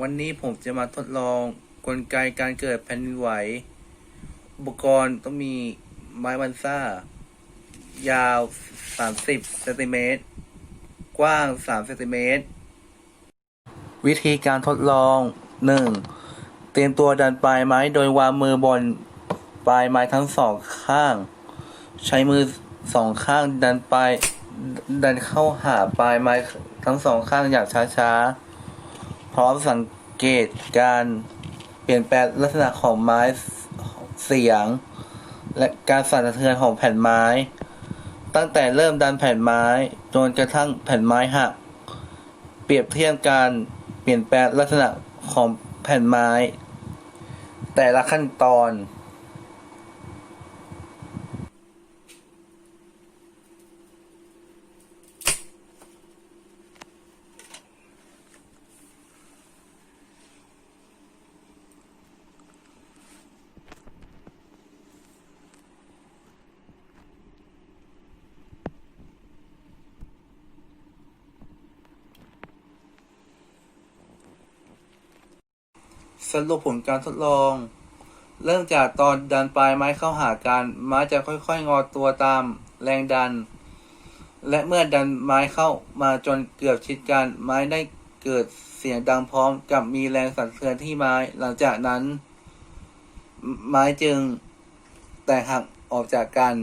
วันนี้ผมจะมาทดลองกลไกการเกิดแผ่นดินไหว อุปกรณ์ต้องมีไม้วันซ่า ยาว 30เซนติเมตร กว้าง 3 เซนติเมตร วิธีการทดลอง 1. เตรียมตัวดันปลายไม้โดยวางมือบนปลายไม้ทั้งสองข้าง ใช้มือสองข้างดันปลายดันเข้าหาปลายไม้ทั้งสองข้างอย่างช้าๆ พร้อมสังเกตการเปลี่ยนแปลงลักษณะของไม้เสียง และการสั่นสะเทือนของแผ่นไม้ ตั้งแต่เริ่มดันแผ่นไม้จนกระทั่งแผ่นไม้หัก เปรียบเทียบการเปลี่ยนแปลงลักษณะของแผ่นไม้ แต่ละขั้นตอน สรุปผลการทดลอง เริ่มจากตอนดันปลายไม้เข้าหากันไม้จะค่อยๆ งอตัวตามแรงดัน และเมื่อดันไม้เข้ามาจนเกือบชิดกัน ไม้ได้เกิดเสียงดังพร้อมกับมีแรงสั่นสะเทือนที่ไม้ หลังจากนั้น ไม้จึงแตกหักออกจากกัน